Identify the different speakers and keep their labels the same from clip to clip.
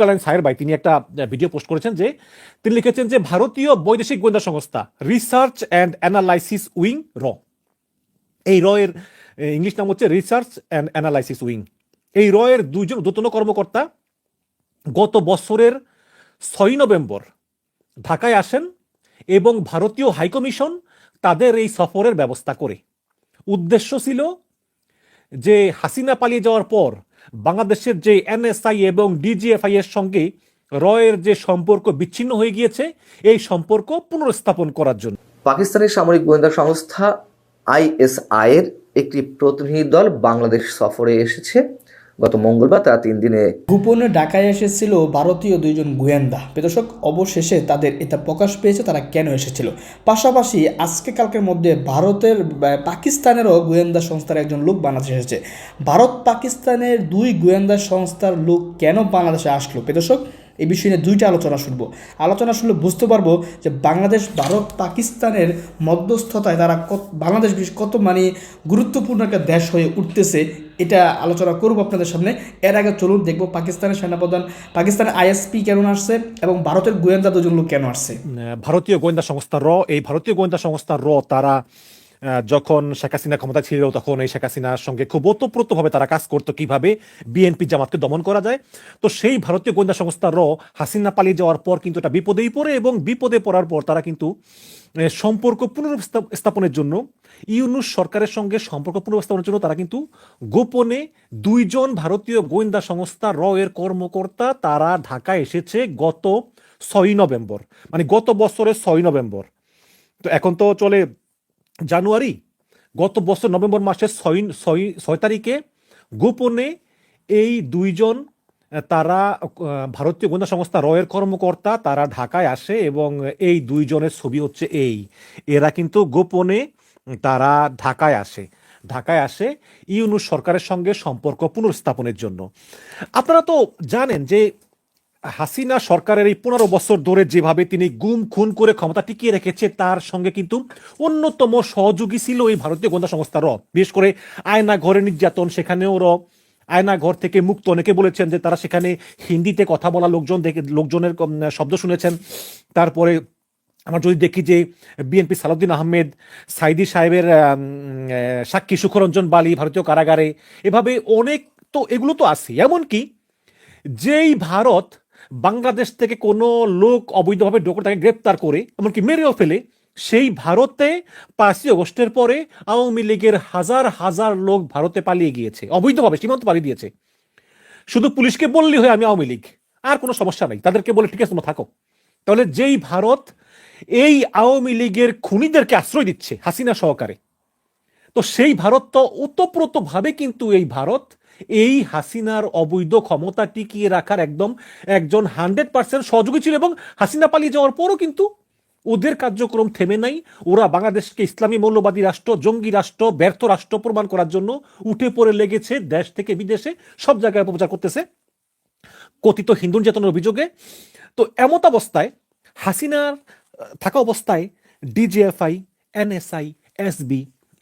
Speaker 1: কালাম সাহের ভাই তিনি একটা ভিডিও পোস্ট করেছেন যে তিনি লিখেছেন যে ভারতীয় বৈদেশিক গোয়েন্দা সংস্থা রিসার্চ অ্যান্ড অ্যানালাইসিস উইং র এই র এর ইংলিশ নাম হচ্ছে রিসার্চ অ্যান্ড অ্যানালাইসিস উইং এই র এর দুজন দুতন কর্মকর্তা গত বছরের ছয় নভেম্বর ঢাকায় আসেন এবং ভারতীয় হাইকমিশন তাদের এই সফরের ব্যবস্থা করে উদ্দেশ্য ছিল যে হাসিনা পালিয়ে যাওয়ার পর বাংলাদেশের যে এনএসআই এবং ডিজিএফআই এর সঙ্গে রয়ের যে সম্পর্ক বিচ্ছিন্ন হয়ে গিয়েছে এই সম্পর্ক পুনর্স্থাপন করার জন্য
Speaker 2: পাকিস্তানের সামরিক গোয়েন্দা সংস্থা আইএসআই এর একটি প্রতিনিধি দল বাংলাদেশ সফরে এসেছে গত মঙ্গলবার তারা তিন দিনে
Speaker 1: গোপনে ঢাকায় এসেছিল ভারতীয় দুইজন গোয়েন্দা প্রদর্শক অবশেষে তাদের এটা প্রকাশ পেয়েছে তারা কেন এসেছিল পাশাপাশি আজকে কালকের মধ্যে ভারতের পাকিস্তানেরও গোয়েন্দা সংস্থার একজন লোক বাংলাদেশে এসেছে ভারত পাকিস্তানের দুই গোয়েন্দা সংস্থার লোক কেন বাংলাদেশে আসলো প্রদর্শক এই বিষয় নিয়ে দুইটা আলোচনা শুনবো আলোচনা শুনলে বুঝতে পারবো যে বাংলাদেশ ভারত পাকিস্তানের মধ্যস্থতায় তারা কত বাংলাদেশ কত মানে গুরুত্বপূর্ণ একটা দেশ হয়ে উঠতেছে এটা আলোচনা করব আপনাদের সামনে এর আগে চলুন দেখবো পাকিস্তানের সেনাপ্রধান পাকিস্তানের আইএসপি কেন আসছে এবং ভারতের গোয়েন্দা দুজন লোক কেন আসছে ভারতীয় গোয়েন্দা সংস্থা র এই ভারতীয় গোয়েন্দা সংস্থা র তারা যখন শেখ হাসিনা ক্ষমতা ছিল তখন এই শেখ হাসিনার সঙ্গে খুব ওতপ্রোতভাবে তারা কাজ করতো কিভাবে বিএনপি জামাতকে দমন করা যায় তো সেই ভারতীয় গোয়েন্দা সংস্থার র হাসিনা পালিয়ে যাওয়ার পর কিন্তু এটা বিপদেই পড়ে এবং বিপদে পড়ার পর তারা কিন্তু সম্পর্ক স্থাপনের জন্য ইউনুস সরকারের সঙ্গে সম্পর্ক পুনর্স্থাপনের জন্য তারা কিন্তু গোপনে দুইজন ভারতীয় গোয়েন্দা সংস্থা র এর কর্মকর্তা তারা ঢাকা এসেছে গত ছয়ই নভেম্বর মানে গত বছরের ছয় নভেম্বর তো এখন তো চলে জানুয়ারি গত বছর নভেম্বর মাসের ছয় ছয় তারিখে গোপনে এই দুইজন তারা ভারতীয় গোয়েন্দা সংস্থা রয়ের কর্মকর্তা তারা ঢাকায় আসে এবং এই দুইজনের ছবি হচ্ছে এই এরা কিন্তু গোপনে তারা ঢাকায় আসে ঢাকায় আসে ইউনুস সরকারের সঙ্গে সম্পর্ক পুনর্স্থাপনের জন্য আপনারা তো জানেন যে হাসিনা সরকারের এই পনেরো বছর ধরে যেভাবে তিনি গুম খুন করে ক্ষমতা টিকিয়ে রেখেছে তার সঙ্গে কিন্তু অন্যতম সহযোগী ছিল এই ভারতীয় গোয়েন্দা সংস্থা র বিশেষ করে আয়না ঘরে নির্যাতন সেখানেও র আয়না ঘর থেকে মুক্ত অনেকে বলেছেন যে তারা সেখানে হিন্দিতে কথা বলা লোকজন দেখে লোকজনের শব্দ শুনেছেন তারপরে আমরা যদি দেখি যে বিএনপি সালাউদ্দিন আহমেদ সাইদি সাহেবের সাক্ষী সুখরঞ্জন বালি ভারতীয় কারাগারে এভাবে অনেক তো এগুলো তো আছে এমনকি যেই ভারত বাংলাদেশ থেকে কোনো লোক অবৈধভাবে ডোকর তাকে গ্রেপ্তার করে এমনকি মেরেও ফেলে সেই ভারতে পাঁচই অগস্টের পরে আওয়ামী লীগের হাজার হাজার লোক ভারতে পালিয়ে গিয়েছে অবৈধভাবে সীমান্ত পালিয়ে দিয়েছে শুধু পুলিশকে বললি হয় আমি আওয়ামী লীগ আর কোনো সমস্যা নাই তাদেরকে বলে ঠিক আছে তোমরা থাকো তাহলে যেই ভারত এই আওয়ামী লীগের খুনিদেরকে আশ্রয় দিচ্ছে হাসিনা সহকারে তো সেই ভারত তো ওতপ্রোতভাবে কিন্তু এই ভারত এই হাসিনার অবৈধ ক্ষমতা টিকিয়ে রাখার একদম একজন হান্ড্রেড পার্সেন্ট সহযোগী ছিল এবং হাসিনা পালিয়ে যাওয়ার পরও কিন্তু ওদের কার্যক্রম থেমে নাই ওরা বাংলাদেশকে ইসলামী মৌলবাদী রাষ্ট্র জঙ্গি রাষ্ট্র ব্যর্থ রাষ্ট্র প্রমাণ করার জন্য উঠে পড়ে লেগেছে দেশ থেকে বিদেশে সব জায়গায় অপপ্রচার করতেছে কথিত হিন্দু নির্যাতনের অভিযোগে তো এমত অবস্থায় হাসিনার থাকা অবস্থায় ডিজিএফআই এনএসআই এসবি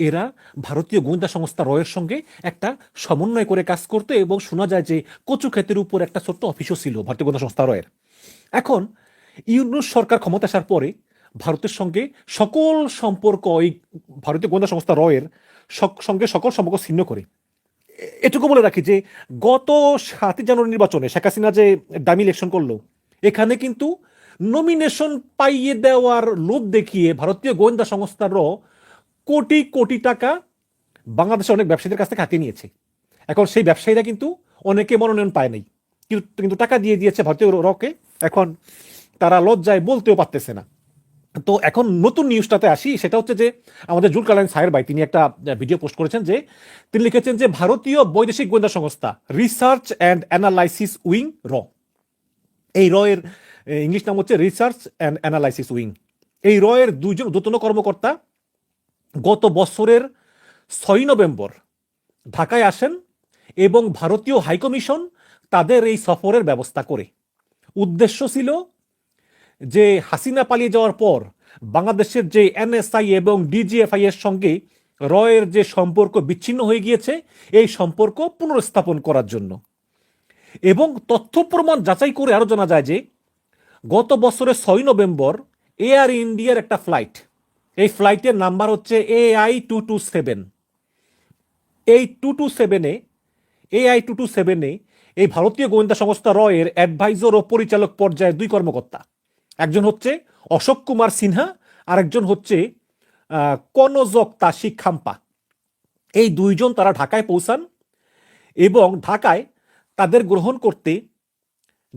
Speaker 1: এরা ভারতীয় গোয়েন্দা সংস্থা রয়ের সঙ্গে একটা সমন্বয় করে কাজ করতো এবং শোনা যায় যে কচু ক্ষেতের উপর একটা ছোট্ট অফিসও ছিল ভারতীয় গোয়েন্দা সংস্থা রয়ের এখন ইউনুস সরকার ক্ষমতা আসার পরে ভারতের সঙ্গে সকল সম্পর্ক ওই ভারতীয় গোয়েন্দা সংস্থা রয়ের সঙ্গে সকল সম্পর্ক ছিন্ন করে এটুকু বলে রাখি যে গত সাতই জানুয়ারি নির্বাচনে শেখ হাসিনা যে দামি ইলেকশন করলো এখানে কিন্তু নমিনেশন পাইয়ে দেওয়ার লোভ দেখিয়ে ভারতীয় গোয়েন্দা সংস্থার কোটি কোটি টাকা বাংলাদেশের অনেক ব্যবসায়ীদের কাছ থেকে হাতিয়ে নিয়েছে এখন সেই ব্যবসায়ীরা কিন্তু অনেকে মনোনয়ন পায় নাই কিন্তু কিন্তু টাকা দিয়ে দিয়েছে ভারতীয় রকে এখন তারা লজ্জায় বলতেও পারতেছে না তো এখন নতুন নিউজটাতে আসি সেটা হচ্ছে যে আমাদের জুল কালাইন সাহের ভাই তিনি একটা ভিডিও পোস্ট করেছেন যে তিনি লিখেছেন যে ভারতীয় বৈদেশিক গোয়েন্দা সংস্থা রিসার্চ অ্যান্ড অ্যানালাইসিস উইং র এই র এর ইংলিশ নাম হচ্ছে রিসার্চ অ্যান্ড অ্যানালাইসিস উইং এই র এর দুজন দুতন কর্মকর্তা গত বছরের ছয় নভেম্বর ঢাকায় আসেন এবং ভারতীয় হাইকমিশন তাদের এই সফরের ব্যবস্থা করে উদ্দেশ্য ছিল যে হাসিনা পালিয়ে যাওয়ার পর বাংলাদেশের যে এনএসআই এবং ডিজিএফআই এর সঙ্গে রয়ের যে সম্পর্ক বিচ্ছিন্ন হয়ে গিয়েছে এই সম্পর্ক পুনর্স্থাপন করার জন্য এবং তথ্য প্রমাণ যাচাই করে আরও জানা যায় যে গত বছরের ছয় নভেম্বর এয়ার ইন্ডিয়ার একটা ফ্লাইট এই ফ্লাইটের নাম্বার হচ্ছে A I two two seven এই টু টু সেভেনে এ আই টু টু সেভেনে এই ভারতীয় গোয়েন্দা সংস্থা র এর অ্যাডভাইজর ও পরিচালক পর্যায়ে দুই কর্মকর্তা একজন হচ্ছে অশোক কুমার সিনহা আর একজন হচ্ছে কনজক তাসিক খাম্পা এই দুইজন তারা ঢাকায় পৌঁছান এবং ঢাকায় তাদের গ্রহণ করতে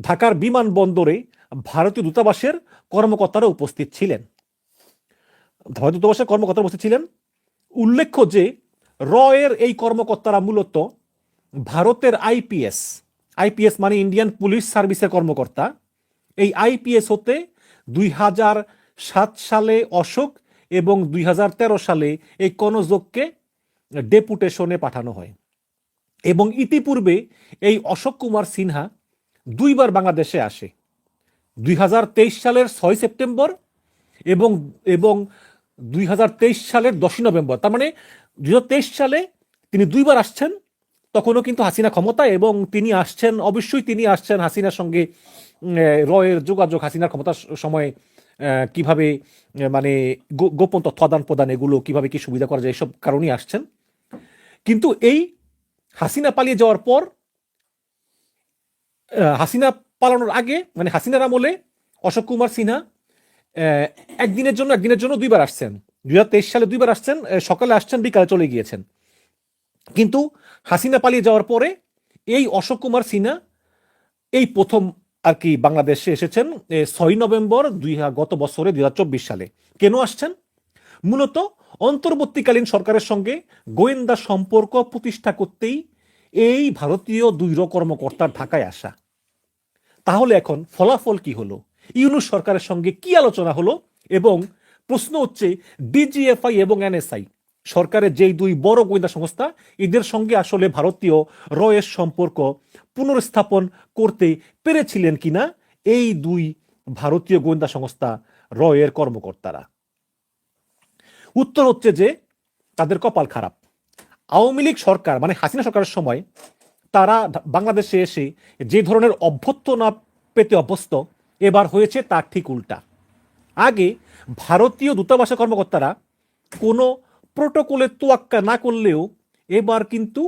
Speaker 1: ঢাকার বিমানবন্দরে ভারতীয় দূতাবাসের কর্মকর্তারা উপস্থিত ছিলেন ধয় কর্মকর্তার কর্মকর্তা ছিলেন উল্লেখ্য যে র এর এই কর্মকর্তারা মূলত ভারতের আইপিএস আইপিএস মানে ইন্ডিয়ান পুলিশ সার্ভিসের কর্মকর্তা এই আইপিএস হতে দুই হাজার সাত সালে অশোক এবং দুই সালে এই কনজোককে ডেপুটেশনে পাঠানো হয় এবং ইতিপূর্বে এই অশোক কুমার সিনহা দুইবার বাংলাদেশে আসে দুই সালের ছয় সেপ্টেম্বর এবং এবং দুই সালের দশই নভেম্বর তার মানে দুই সালে তিনি দুইবার আসছেন তখনও কিন্তু হাসিনা ক্ষমতা এবং তিনি আসছেন অবশ্যই তিনি আসছেন হাসিনার সঙ্গে রয়ের যোগাযোগ হাসিনার ক্ষমতার সময় কিভাবে মানে গোপন তথ্য আদান প্রদান এগুলো কিভাবে কি সুবিধা করা যায় এসব কারণেই আসছেন কিন্তু এই হাসিনা পালিয়ে যাওয়ার পর হাসিনা পালানোর আগে মানে হাসিনার আমলে অশোক কুমার সিনহা একদিনের জন্য একদিনের জন্য দুইবার আসছেন দুই সালে দুইবার আসছেন সকালে আসছেন বিকালে চলে গিয়েছেন কিন্তু হাসিনা পালিয়ে যাওয়ার পরে এই অশোক কুমার সিনহা এই প্রথম আর কি বাংলাদেশে এসেছেন ছয় নভেম্বর দুই গত বছরে দুই সালে কেন আসছেন মূলত অন্তর্বর্তীকালীন সরকারের সঙ্গে গোয়েন্দা সম্পর্ক প্রতিষ্ঠা করতেই এই ভারতীয় দুই কর্মকর্তার ঢাকায় আসা তাহলে এখন ফলাফল কি হলো ইউনুস সরকারের সঙ্গে কি আলোচনা হলো এবং প্রশ্ন হচ্ছে ডিজিএফআই এবং এনএসআই সরকারের যেই দুই বড় গোয়েন্দা সংস্থা এদের সঙ্গে আসলে ভারতীয় রয়েস সম্পর্ক পুনর্স্থাপন করতে পেরেছিলেন কিনা এই দুই ভারতীয় গোয়েন্দা সংস্থা রয়ের কর্মকর্তারা উত্তর হচ্ছে যে তাদের কপাল খারাপ আওয়ামী লীগ সরকার মানে হাসিনা সরকারের সময় তারা বাংলাদেশে এসে যে ধরনের অভ্যর্থনা পেতে অভ্যস্ত এবার হয়েছে তার ঠিক উল্টা আগে ভারতীয় দূতাবাস কর্মকর্তারা কোনো প্রোটোকলের তোয়াক্কা না করলেও এবার কিন্তু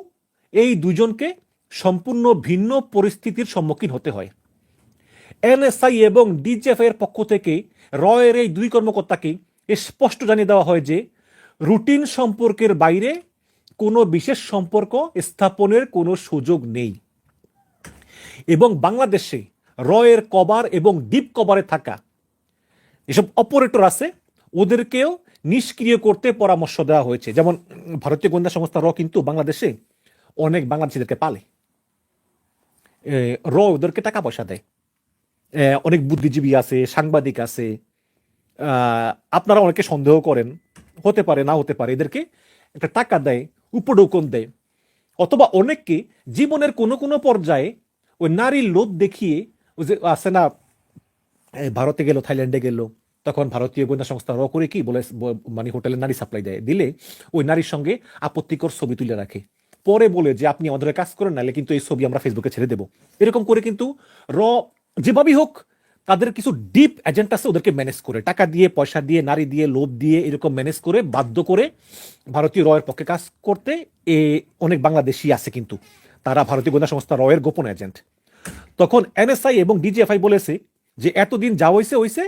Speaker 1: এই দুজনকে সম্পূর্ণ ভিন্ন পরিস্থিতির সম্মুখীন হতে হয় এনএসআই এবং ডিজিএফ এর পক্ষ থেকে রয়ের এই দুই কর্মকর্তাকে স্পষ্ট জানিয়ে দেওয়া হয় যে রুটিন সম্পর্কের বাইরে কোনো বিশেষ সম্পর্ক স্থাপনের কোনো সুযোগ নেই এবং বাংলাদেশে রয়ের কভার এবং ডিপ কভারে থাকা এসব অপারেটর আছে ওদেরকেও নিষ্ক্রিয় করতে পরামর্শ দেওয়া হয়েছে যেমন ভারতীয় গোয়েন্দা সংস্থা র কিন্তু বাংলাদেশে অনেক বাংলাদেশিদেরকে পালে র ওদেরকে টাকা পয়সা দেয় অনেক বুদ্ধিজীবী আছে সাংবাদিক আছে আপনারা অনেকে সন্দেহ করেন হতে পারে না হতে পারে এদেরকে একটা টাকা দেয় উপডৌকন দেয় অথবা অনেককে জীবনের কোনো কোনো পর্যায়ে ওই নারীর লোভ দেখিয়ে আছে না ভারতে গেল থাইল্যান্ডে গেল তখন ভারতীয় গোয়েন্দা সংস্থা র করে কি বলে মানে হোটেলে নারী সাপ্লাই দেয় দিলে ওই নারীর সঙ্গে আপত্তিকর ছবি তুলে রাখে পরে বলে যে আপনি আমাদের কাজ করেন নাহলে কিন্তু এই ছবি আমরা ফেসবুকে ছেড়ে দেবো এরকম করে কিন্তু র যেভাবেই হোক তাদের কিছু ডিপ এজেন্ট আছে ওদেরকে ম্যানেজ করে টাকা দিয়ে পয়সা দিয়ে নারী দিয়ে লোভ দিয়ে এরকম ম্যানেজ করে বাধ্য করে ভারতীয় রয়ের পক্ষে কাজ করতে এ অনেক বাংলাদেশি আছে কিন্তু তারা ভারতীয় গোয়েন্দা সংস্থা রয়ের গোপন এজেন্ট তখন এনএসআই এবং ডিজিএফআই বলেছে যে এতদিন যা হয়েছে হয়েছে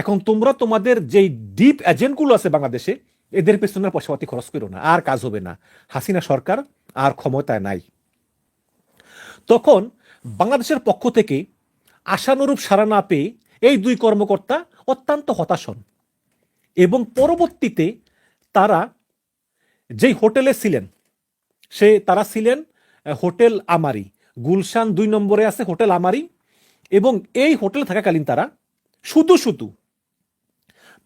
Speaker 1: এখন তোমরা তোমাদের যেই ডিপ এজেন্টগুলো আছে বাংলাদেশে এদের পেছনে পয়সাপাতি খরচ করো না আর কাজ হবে না হাসিনা সরকার আর ক্ষমতায় নাই তখন বাংলাদেশের পক্ষ থেকে আশানুরূপ সারা না পেয়ে এই দুই কর্মকর্তা অত্যন্ত হতাশ হন এবং পরবর্তীতে তারা যেই হোটেলে ছিলেন সে তারা ছিলেন হোটেল আমারি গুলশান দুই নম্বরে আছে হোটেল আমারি এবং এই হোটেল থাকাকালীন তারা শুধু শুধু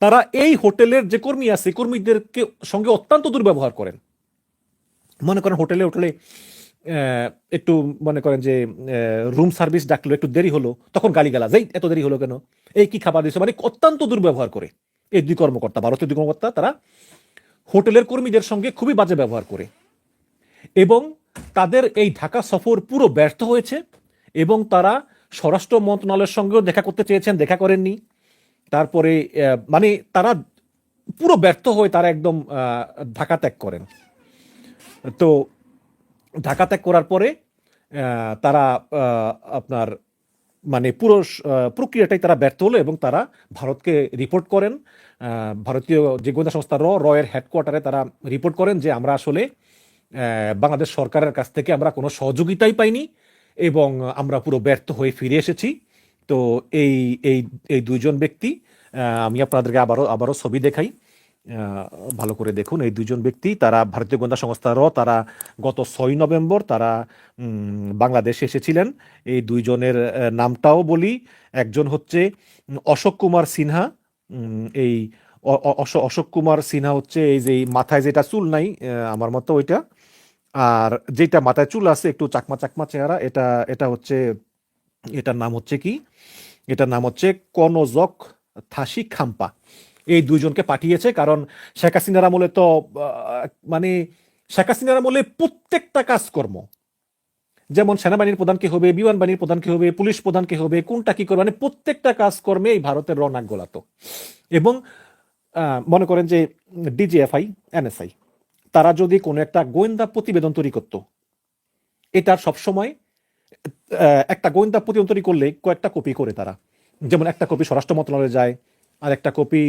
Speaker 1: তারা এই হোটেলের যে কর্মী আছে কর্মীদেরকে সঙ্গে অত্যন্ত দুর্ব্যবহার করেন মনে করেন হোটেলে হোটেলে একটু মনে করেন যে রুম সার্ভিস ডাকলো একটু দেরি হলো তখন গালি গালা যাই এত দেরি হলো কেন এই কি খাবার দিয়েছে মানে অত্যন্ত দুর্ব্যবহার করে এই দুই কর্মকর্তা ভারতীয় দুই কর্মকর্তা তারা হোটেলের কর্মীদের সঙ্গে খুবই বাজে ব্যবহার করে এবং তাদের এই ঢাকা সফর পুরো ব্যর্থ হয়েছে এবং তারা স্বরাষ্ট্র মন্ত্রণালয়ের সঙ্গেও দেখা করতে চেয়েছেন দেখা করেননি তারপরে মানে তারা পুরো ব্যর্থ হয়ে তারা একদম ঢাকা ত্যাগ করেন তো ঢাকা ত্যাগ করার পরে তারা আপনার মানে পুরো প্রক্রিয়াটাই তারা ব্যর্থ হলো এবং তারা ভারতকে রিপোর্ট করেন ভারতীয় যে গোয়েন্দা সংস্থা র রয়ের হেডকোয়ার্টারে তারা রিপোর্ট করেন যে আমরা আসলে বাংলাদেশ সরকারের কাছ থেকে আমরা কোনো সহযোগিতাই পাইনি এবং আমরা পুরো ব্যর্থ হয়ে ফিরে এসেছি তো এই এই এই দুইজন ব্যক্তি আমি আপনাদেরকে আবারও আবারও ছবি দেখাই ভালো করে দেখুন এই দুজন ব্যক্তি তারা ভারতীয় গোয়েন্দা সংস্থারও তারা গত ছয় নভেম্বর তারা বাংলাদেশে এসেছিলেন এই দুইজনের নামটাও বলি একজন হচ্ছে অশোক কুমার সিনহা এই অশোক কুমার সিনহা হচ্ছে এই যে মাথায় যেটা চুল নাই আমার মতো ওইটা আর যেটা মাথায় চুল আছে একটু চাকমা চাকমা চেহারা এটা এটা হচ্ছে এটার নাম হচ্ছে কি এটার নাম হচ্ছে কনজক থাসি খাম্পা এই দুইজনকে পাঠিয়েছে কারণ শেখ হাসিনার আমলে তো মানে শেখ হাসিনার আমলে প্রত্যেকটা কাজকর্ম যেমন সেনাবাহিনীর প্রধান কি হবে বিমান বাহিনীর প্রধান কি হবে পুলিশ প্রধান কি হবে কোনটা কি করবে মানে প্রত্যেকটা কাজকর্মে এই ভারতের রনাক গোলাত এবং মনে করেন যে ডিজিএফআই এনএসআই তারা যদি কোনো একটা গোয়েন্দা প্রতিবেদন তৈরি করত এটা সবসময় একটা গোয়েন্দা প্রতিবেদন তৈরি করলে কয়েকটা কপি করে তারা যেমন একটা কপি স্বরাষ্ট্র মন্ত্রণালয়ে যায় আর একটা কপি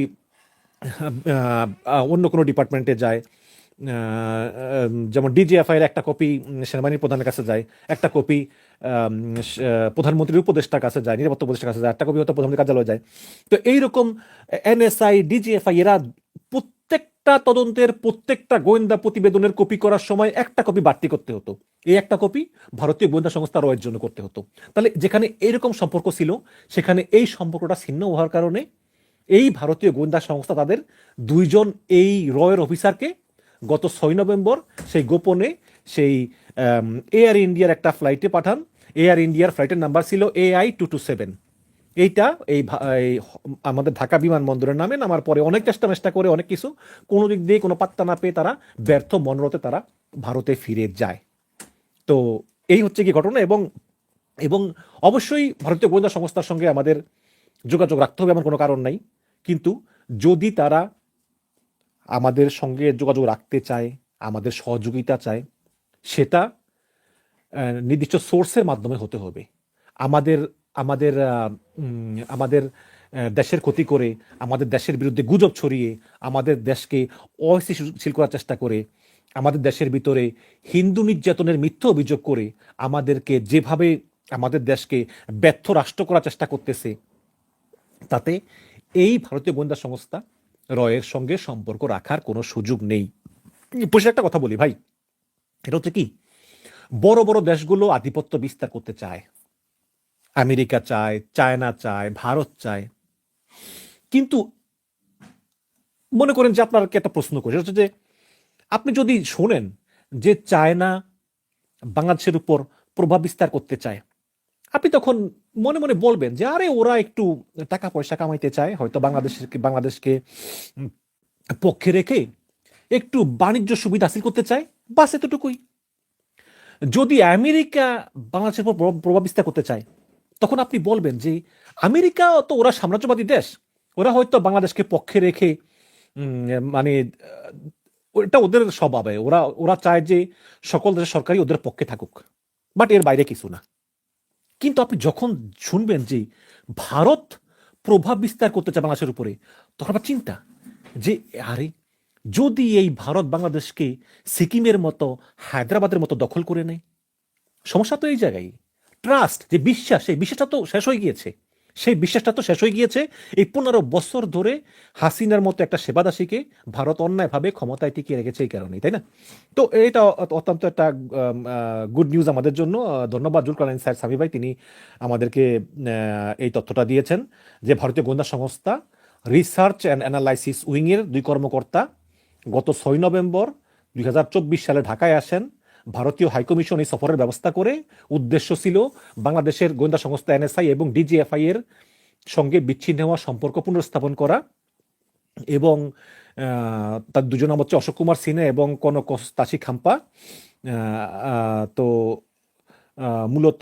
Speaker 1: অন্য কোনো ডিপার্টমেন্টে যায় যেমন ডিজিএফআইয়ের একটা কপি সেনাবাহিনীর প্রধানের কাছে যায় একটা কপি প্রধানমন্ত্রীর উপদেষ্টার কাছে যায় নিরাপত্তা উপদেষ্টার কাছে যায় একটা কপি হয়তো প্রধানমন্ত্রীর কার্যালয়ে যায় তো এইরকম এনএসআই ডিজিএফআই এরা একটা তদন্তের প্রত্যেকটা গোয়েন্দা প্রতিবেদনের কপি করার সময় একটা কপি বাড়তি করতে হতো এই একটা কপি ভারতীয় গোয়েন্দা সংস্থা রয়ের জন্য করতে হতো তাহলে যেখানে এইরকম সম্পর্ক ছিল সেখানে এই সম্পর্কটা ছিন্ন হওয়ার কারণে এই ভারতীয় গোয়েন্দা সংস্থা তাদের দুইজন এই রয়ের অফিসারকে গত ছয় নভেম্বর সেই গোপনে সেই এয়ার ইন্ডিয়ার একটা ফ্লাইটে পাঠান এয়ার ইন্ডিয়ার ফ্লাইটের নাম্বার ছিল এআই টু টু সেভেন এইটা এই আমাদের ঢাকা বিমানবন্দরের নামে নামার পরে অনেক চেষ্টা মেষ্টা করে অনেক কিছু কোনো দিক দিয়ে কোনো পাত্তা না পেয়ে তারা ব্যর্থ মনরতে তারা ভারতে ফিরে যায় তো এই হচ্ছে কি ঘটনা এবং এবং অবশ্যই ভারতীয় গোয়েন্দা সংস্থার সঙ্গে আমাদের যোগাযোগ রাখতে হবে এমন কোনো কারণ নাই কিন্তু যদি তারা আমাদের সঙ্গে যোগাযোগ রাখতে চায় আমাদের সহযোগিতা চায় সেটা নির্দিষ্ট সোর্সের মাধ্যমে হতে হবে আমাদের আমাদের আমাদের দেশের ক্ষতি করে আমাদের দেশের বিরুদ্ধে গুজব ছড়িয়ে আমাদের দেশকে অস্থিতিশীল করার চেষ্টা করে আমাদের দেশের ভিতরে হিন্দু নির্যাতনের মিথ্যা অভিযোগ করে আমাদেরকে যেভাবে আমাদের দেশকে ব্যর্থ রাষ্ট্র করার চেষ্টা করতেছে তাতে এই ভারতীয় গোয়েন্দা সংস্থা রয়ের সঙ্গে সম্পর্ক রাখার কোনো সুযোগ নেই পুষে একটা কথা বলি ভাই এটা হচ্ছে কি বড় বড় দেশগুলো আধিপত্য বিস্তার করতে চায় আমেরিকা চায় চায়না চায় ভারত চায় কিন্তু মনে করেন যে আপনার একটা প্রশ্ন করি হচ্ছে যে আপনি যদি শোনেন যে চায়না বাংলাদেশের উপর প্রভাব বিস্তার করতে চায় আপনি তখন মনে মনে বলবেন যে আরে ওরা একটু টাকা পয়সা কামাইতে চায় হয়তো বাংলাদেশকে বাংলাদেশকে পক্ষে রেখে একটু বাণিজ্য সুবিধা হাসিল করতে চায় বাস এতটুকুই যদি আমেরিকা বাংলাদেশের উপর প্রভাব বিস্তার করতে চায় তখন আপনি বলবেন যে আমেরিকা তো ওরা সাম্রাজ্যবাদী দেশ ওরা হয়তো বাংলাদেশকে পক্ষে রেখে মানে এটা ওদের স্বভাবে ওরা ওরা চায় যে সকল দেশের সরকারই ওদের পক্ষে থাকুক বাট এর বাইরে কিছু না কিন্তু আপনি যখন শুনবেন যে ভারত প্রভাব বিস্তার করতে চায় বাংলাদেশের উপরে তখন আমার চিন্তা যে আরে যদি এই ভারত বাংলাদেশকে সিকিমের মতো হায়দ্রাবাদের মতো দখল করে নেয় সমস্যা তো এই জায়গায় ট্রাস্ট যে বিশ্বাস সেই বিশ্বাসটা তো শেষ হয়ে গিয়েছে সেই বিশ্বাসটা তো শেষ হয়ে গিয়েছে এই পনেরো বছর ধরে হাসিনার মতো একটা সেবাদাসীকে ভারত অন্যায়ভাবে ক্ষমতায় টিকিয়ে রেখেছে এই কারণেই তাই না তো এটা অত্যন্ত একটা গুড নিউজ আমাদের জন্য ধন্যবাদ জুলকালাইন স্যার সামি ভাই তিনি আমাদেরকে এই তথ্যটা দিয়েছেন যে ভারতীয় গোয়েন্দা সংস্থা রিসার্চ অ্যান্ড অ্যানালাইসিস উইংয়ের দুই কর্মকর্তা গত ছয় নভেম্বর দুই সালে ঢাকায় আসেন ভারতীয় হাইকমিশন এই সফরের ব্যবস্থা করে উদ্দেশ্য ছিল বাংলাদেশের গোয়েন্দা সংস্থা এনএসআই এবং ডিজিএফআই এর সঙ্গে বিচ্ছিন্ন হওয়া সম্পর্ক পুনর্স্থাপন করা এবং তার দুজন নাম হচ্ছে অশোক কুমার সিনহা এবং কনক তাসি খাম্পা তো মূলত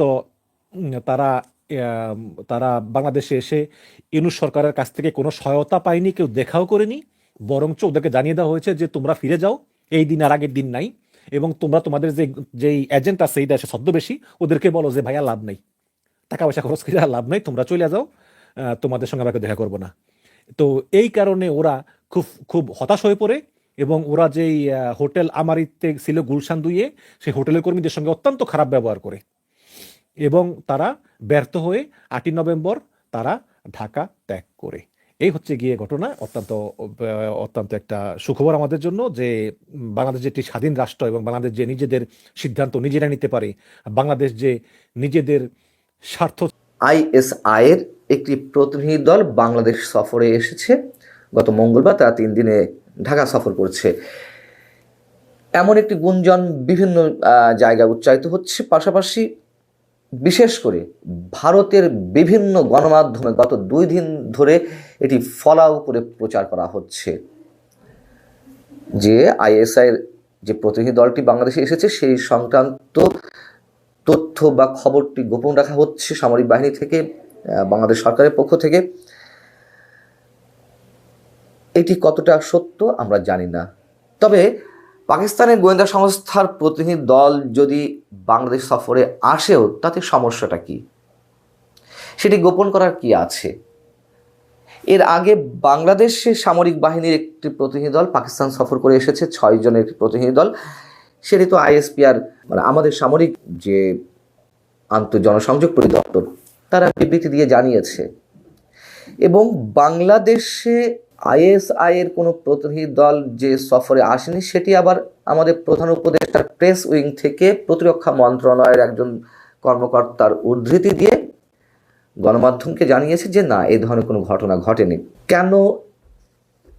Speaker 1: তারা তারা বাংলাদেশে এসে ইনু সরকারের কাছ থেকে কোনো সহায়তা পায়নি কেউ দেখাও করেনি বরঞ্চ ওদেরকে জানিয়ে দেওয়া হয়েছে যে তোমরা ফিরে যাও এই দিন আর আগের দিন নাই এবং তোমরা তোমাদের যে যেই এজেন্ট আছে এই দেশে ছদ্মবেশী ওদেরকে বলো যে ভাইয়া লাভ নেই টাকা পয়সা খরচ করে লাভ নেই তোমরা চলে যাও তোমাদের সঙ্গে আমাকে দেখা করবো না তো এই কারণে ওরা খুব খুব হতাশ হয়ে পড়ে এবং ওরা যেই হোটেল আমারিতে ছিল গুলশান দুইয়ে সেই হোটেলের কর্মীদের সঙ্গে অত্যন্ত খারাপ ব্যবহার করে এবং তারা ব্যর্থ হয়ে আটই নভেম্বর তারা ঢাকা ত্যাগ করে এই হচ্ছে গিয়ে ঘটনা অত্যন্ত অত্যন্ত একটা সুখবর আমাদের জন্য যে বাংলাদেশ যে একটি স্বাধীন রাষ্ট্র এবং বাংলাদেশ যে নিজেদের সিদ্ধান্ত নিজেরা নিতে পারে বাংলাদেশ যে নিজেদের স্বার্থ
Speaker 2: আইএসআইয়ের একটি প্রতিনিধি দল বাংলাদেশ সফরে এসেছে গত মঙ্গলবার তারা তিন দিনে ঢাকা সফর করছে এমন একটি গুঞ্জন বিভিন্ন জায়গায় উচ্চারিত হচ্ছে পাশাপাশি বিশেষ করে ভারতের বিভিন্ন গণমাধ্যমে গত দুই দিন ধরে এটি ফলাও করে প্রচার করা হচ্ছে যে আইএসআইয়ের যে প্রতিনিধি দলটি বাংলাদেশে এসেছে সেই সংক্রান্ত তথ্য বা খবরটি গোপন রাখা হচ্ছে সামরিক বাহিনী থেকে বাংলাদেশ সরকারের পক্ষ থেকে এটি কতটা সত্য আমরা জানি না তবে পাকিস্তানের গোয়েন্দা সংস্থার প্রতিনিধি দল যদি বাংলাদেশ সফরে আসেও তাতে সমস্যাটা কি সেটি গোপন করার কি আছে এর আগে বাংলাদেশে সামরিক বাহিনীর একটি প্রতিনিধি দল পাকিস্তান সফর করে এসেছে ছয় জনের একটি প্রতিনিধি দল সেটি তো আইএসপিআর মানে আমাদের সামরিক যে আন্তঃজনসংযোগ পরিদপ্তর তারা বিবৃতি দিয়ে জানিয়েছে এবং বাংলাদেশে আইএসআইয়ের কোনো প্রতিনিধি দল যে সফরে আসেনি সেটি আবার আমাদের প্রধান উপদেষ্টার প্রেস উইং থেকে প্রতিরক্ষা মন্ত্রণালয়ের একজন কর্মকর্তার উদ্ধৃতি দিয়ে গণমাধ্যমকে জানিয়েছে যে না এ ধরনের কোনো ঘটনা ঘটেনি কেন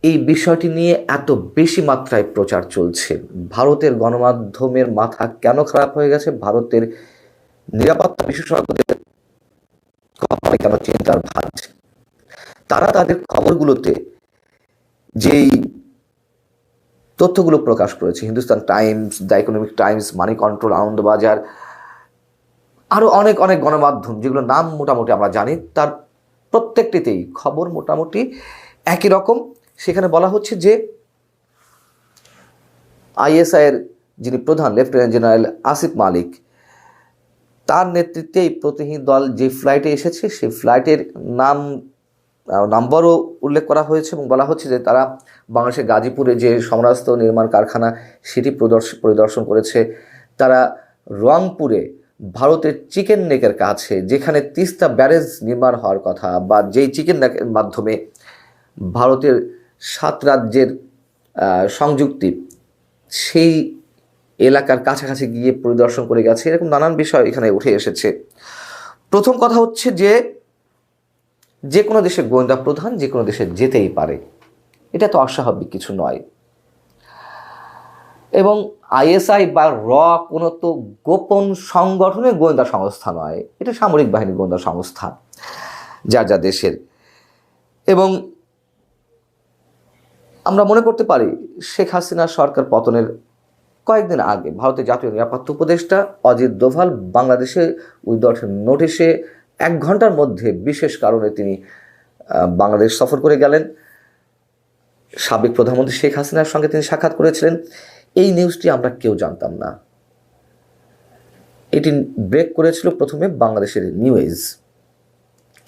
Speaker 2: এই বিষয়টি নিয়ে এত বেশি মাত্রায় প্রচার চলছে ভারতের গণমাধ্যমের মাথা কেন খারাপ হয়ে গেছে ভারতের নিরাপত্তা বিশেষজ্ঞদের কেন চিন্তার ভাজ তারা তাদের খবরগুলোতে যেই তথ্যগুলো প্রকাশ করেছে Hindustan Times the Economic Times Moneycontrol Anandabazar আরও অনেক অনেক গণমাধ্যম যেগুলো নাম মোটামুটি আমরা জানি তার প্রত্যেকটিতেই খবর মোটামুটি একই রকম সেখানে বলা হচ্ছে যে আইএসআইয়ের যিনি প্রধান লেফটেন্যান্ট জেনারেল আসিফ মালিক তার নেতৃত্বে এই প্রতিনিধি দল যে ফ্লাইটে এসেছে সেই ফ্লাইটের নাম নাম্বারও উল্লেখ করা হয়েছে এবং বলা হচ্ছে যে তারা বাংলাদেশের গাজীপুরে যে সমরাস্ত নির্মাণ কারখানা সেটি পরিদর্শন করেছে তারা রংপুরে ভারতের চিকেন নেকের কাছে যেখানে তিস্তা ব্যারেজ নির্মাণ হওয়ার কথা বা যেই চিকেন নেকের মাধ্যমে ভারতের সাত রাজ্যের সংযুক্তি সেই এলাকার কাছাকাছি গিয়ে পরিদর্শন করে গেছে এরকম নানান বিষয় এখানে উঠে এসেছে প্রথম কথা হচ্ছে যে যে কোনো দেশের গোয়েন্দা প্রধান যে কোনো দেশে যেতেই পারে এটা তো অস্বাভাবিক কিছু নয় এবং আইএসআই বা র কোনো তো গোপন সংগঠনের গোয়েন্দা সংস্থা নয় এটা সামরিক বাহিনীর গোয়েন্দা সংস্থা যা যা দেশের এবং আমরা মনে করতে পারি শেখ হাসিনা সরকার পতনের কয়েকদিন আগে ভারতের জাতীয় নিরাপত্তা উপদেষ্টা অজিত দোভাল বাংলাদেশে উইদর্শন নোটিশে এক ঘন্টার মধ্যে বিশেষ কারণে তিনি বাংলাদেশ সফর করে গেলেন সাবেক প্রধানমন্ত্রী শেখ হাসিনার সঙ্গে তিনি সাক্ষাৎ করেছিলেন এই নিউজটি আমরা কেউ জানতাম না এটি ব্রেক করেছিল প্রথমে বাংলাদেশের নিউজ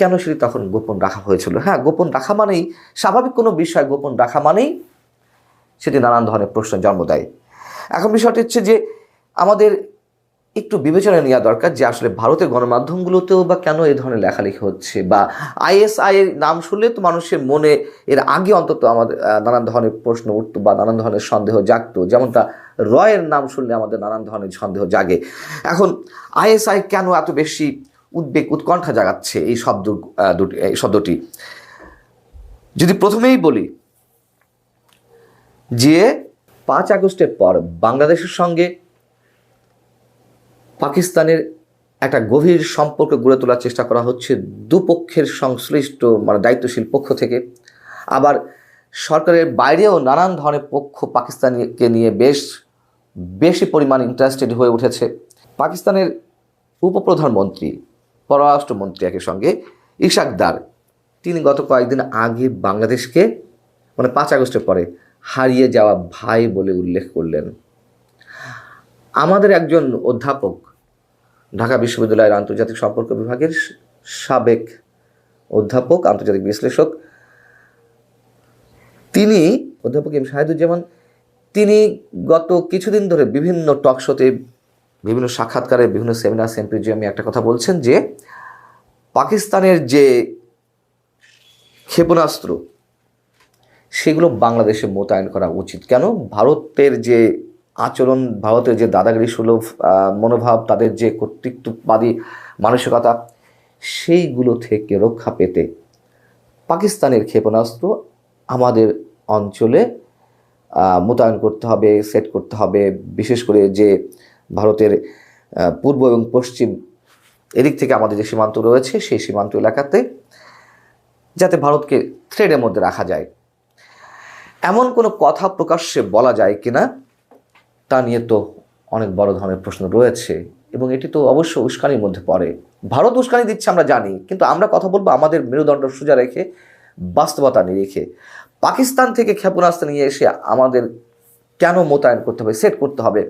Speaker 2: কেন সেটি তখন গোপন রাখা হয়েছিল হ্যাঁ গোপন রাখা মানেই স্বাভাবিক কোনো বিষয় গোপন রাখা মানেই সেটি নানান ধরনের প্রশ্ন জন্ম দেয় এখন বিষয়টি হচ্ছে যে আমাদের একটু বিবেচনা নেওয়া দরকার যে আসলে ভারতের গণমাধ্যমগুলোতেও বা কেন এই ধরনের লেখালেখি হচ্ছে বা আইএসআই এর নাম শুনলে তো মানুষের মনে এর আগে অন্তত আমাদের নানান ধরনের প্রশ্ন উঠত বা নানান ধরনের সন্দেহ জাগত যেমনটা রয়ের নাম শুনলে আমাদের নানান ধরনের সন্দেহ জাগে এখন আইএসআই কেন এত বেশি উদ্বেগ উৎকণ্ঠা জাগাচ্ছে এই শব্দ দুটি এই শব্দটি যদি প্রথমেই বলি যে পাঁচ আগস্টের পর বাংলাদেশের সঙ্গে পাকিস্তানের একটা গভীর সম্পর্ক গড়ে তোলার চেষ্টা করা হচ্ছে দুপক্ষের সংশ্লিষ্ট মানে দায়িত্বশীল পক্ষ থেকে আবার সরকারের বাইরেও নানান ধরনের পক্ষ পাকিস্তানকে নিয়ে বেশ বেশি পরিমাণ ইন্টারেস্টেড হয়ে উঠেছে পাকিস্তানের উপপ্রধানমন্ত্রী পররাষ্ট্রমন্ত্রী একই সঙ্গে ইশাকদার তিনি গত কয়েকদিন আগে বাংলাদেশকে মানে পাঁচ আগস্টের পরে হারিয়ে যাওয়া ভাই বলে উল্লেখ করলেন আমাদের একজন অধ্যাপক ঢাকা বিশ্ববিদ্যালয়ের আন্তর্জাতিক সম্পর্ক বিভাগের সাবেক অধ্যাপক আন্তর্জাতিক বিশ্লেষক তিনি অধ্যাপক এম শাহিদুজ্জামান তিনি গত কিছুদিন ধরে বিভিন্ন টক শোতে বিভিন্ন সাক্ষাৎকারে বিভিন্ন সেমিনার আমি একটা কথা বলছেন যে পাকিস্তানের যে ক্ষেপণাস্ত্র সেগুলো বাংলাদেশে মোতায়েন করা উচিত কেন ভারতের যে আচরণ ভারতের যে দাদাগিরি সুলভ মনোভাব তাদের যে কর্তৃত্ববাদী মানসিকতা সেইগুলো থেকে রক্ষা পেতে পাকিস্তানের ক্ষেপণাস্ত্র আমাদের অঞ্চলে মোতায়েন করতে হবে সেট করতে হবে বিশেষ করে যে ভারতের পূর্ব এবং পশ্চিম এদিক থেকে আমাদের যে সীমান্ত রয়েছে সেই সীমান্ত এলাকাতে যাতে ভারতকে থ্রেডের মধ্যে রাখা যায় এমন কোনো কথা প্রকাশ্যে বলা যায় কিনা তা নিয়ে তো অনেক বড় ধরনের প্রশ্ন রয়েছে এবং এটি তো অবশ্য উস্কানির মধ্যে পড়ে ভারত উস্কানি দিচ্ছে আমরা জানি কিন্তু আমরা কথা বলবো আমাদের মেরুদণ্ড সোজা রেখে বাস্তবতা নিরিখে পাকিস্তান থেকে ক্ষেপণাস্ত্র নিয়ে এসে আমাদের কেন মোতায়েন করতে হবে সেট করতে হবে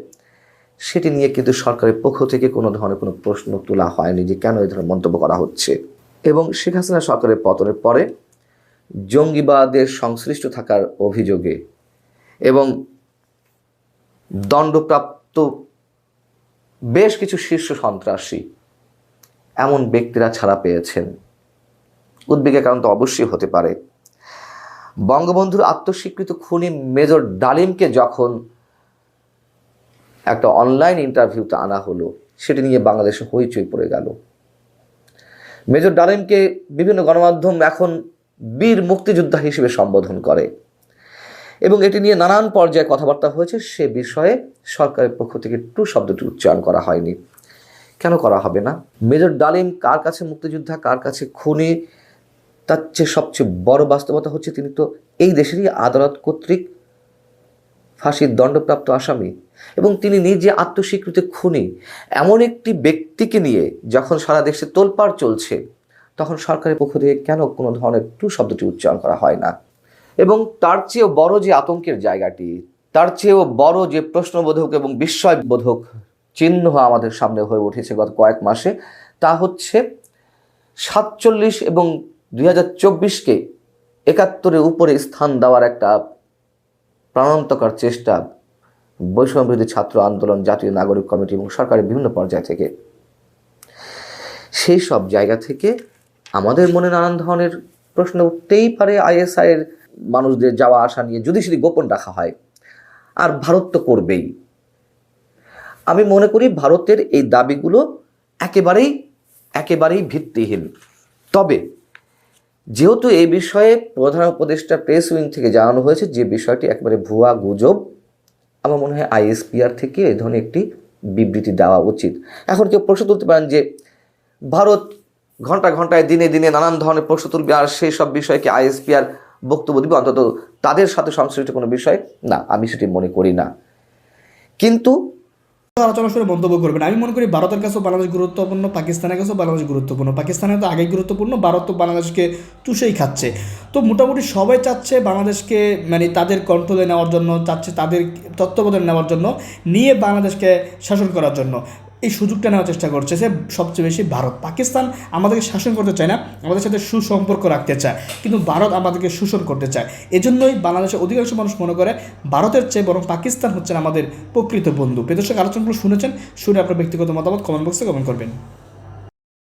Speaker 2: সেটি নিয়ে কিন্তু সরকারের পক্ষ থেকে কোনো ধরনের কোনো প্রশ্ন তোলা হয়নি যে কেন এই ধরনের মন্তব্য করা হচ্ছে এবং শেখ হাসিনা সরকারের পতনের পরে জঙ্গিবাদের সংশ্লিষ্ট থাকার অভিযোগে এবং দণ্ডপ্রাপ্ত বেশ কিছু শীর্ষ সন্ত্রাসী এমন ব্যক্তিরা ছাড়া পেয়েছেন উদ্বেগের কারণ তো অবশ্যই হতে পারে বঙ্গবন্ধুর আত্মস্বীকৃত খুনি মেজর ডালিমকে যখন একটা অনলাইন ইন্টারভিউতে আনা হলো সেটি নিয়ে বাংলাদেশে হইচই পড়ে গেল মেজর ডালিমকে বিভিন্ন গণমাধ্যম এখন বীর মুক্তিযোদ্ধা হিসেবে সম্বোধন করে এবং এটি নিয়ে নানান পর্যায়ে কথাবার্তা হয়েছে সে বিষয়ে সরকারের পক্ষ থেকে টু শব্দটি উচ্চারণ করা হয়নি কেন করা হবে না মেজর ডালিম কার কাছে মুক্তিযোদ্ধা কার কাছে খুনি তার চেয়ে সবচেয়ে বড় বাস্তবতা হচ্ছে তিনি তো এই দেশেরই আদালত কর্তৃক ফাঁসির দণ্ডপ্রাপ্ত আসামি এবং তিনি নিজে আত্মস্বীকৃত খুনি এমন একটি ব্যক্তিকে নিয়ে যখন সারা দেশে তোলপাড় চলছে তখন সরকারের পক্ষ থেকে কেন কোনো ধরনের টু শব্দটি উচ্চারণ করা হয় না এবং তার চেয়েও বড় যে আতঙ্কের জায়গাটি তার চেয়েও বড় যে প্রশ্নবোধক এবং বিস্ময়বোধক চিহ্ন আমাদের সামনে হয়ে উঠেছে গত কয়েক মাসে তা হচ্ছে সাতচল্লিশ এবং দুই হাজার চব্বিশকে একাত্তরের উপরে স্থান দেওয়ার একটা প্রাণান্তকর চেষ্টা বৈষম্যবিরোধী ছাত্র আন্দোলন জাতীয় নাগরিক কমিটি এবং সরকারের বিভিন্ন পর্যায় থেকে সেই সব জায়গা থেকে আমাদের মনে নানান ধরনের প্রশ্ন উঠতেই পারে আইএসআইয়ের মানুষদের যাওয়া আসা নিয়ে যদি সেটি গোপন রাখা হয় আর ভারত তো করবেই আমি মনে করি ভারতের এই দাবিগুলো একেবারেই একেবারেই ভিত্তিহীন তবে যেহেতু এই বিষয়ে প্রধান উপদেষ্টা প্রেস উইং থেকে জানানো হয়েছে যে বিষয়টি একেবারে ভুয়া গুজব আমার মনে হয় আইএসপিআর থেকে এ ধরনের একটি বিবৃতি দেওয়া উচিত এখন কেউ প্রশ্ন তুলতে পারেন যে ভারত ঘন্টা ঘন্টায় দিনে দিনে নানান ধরনের প্রশ্ন তুলবে আর সেই সব বিষয়কে আইএসপিআর বক্তব্য দিবে অন্তত তাদের সাথে সংশ্লিষ্ট কোনো বিষয় না আমি সেটি মনে করি না কিন্তু আলোচনা শুনে মন্তব্য করবেন আমি মনে করি ভারতের কাছেও বাংলাদেশ গুরুত্বপূর্ণ পাকিস্তানের কাছেও বাংলাদেশ গুরুত্বপূর্ণ পাকিস্তানে তো আগেই গুরুত্বপূর্ণ ভারত তো বাংলাদেশকে চুষেই খাচ্ছে তো মোটামুটি সবাই চাচ্ছে বাংলাদেশকে মানে তাদের কন্ট্রোলে নেওয়ার জন্য চাচ্ছে তাদের তত্ত্বাবধানে নেওয়ার জন্য নিয়ে বাংলাদেশকে শাসন করার জন্য এই সুযোগটা নেওয়ার চেষ্টা করছে সে সবচেয়ে বেশি ভারত পাকিস্তান আমাদেরকে শাসন করতে চায় না আমাদের সাথে সুসম্পর্ক রাখতে চায় কিন্তু ভারত আমাদেরকে শোষণ করতে চায় এজন্যই বাংলাদেশের অধিকাংশ মানুষ মনে করে ভারতের চেয়ে বরং পাকিস্তান হচ্ছেন আমাদের প্রকৃত বন্ধু প্রদর্শক আলোচনাগুলো শুনেছেন শুনে আপনার ব্যক্তিগত মতামত কমেন্ট বক্সে কমেন্ট করবেন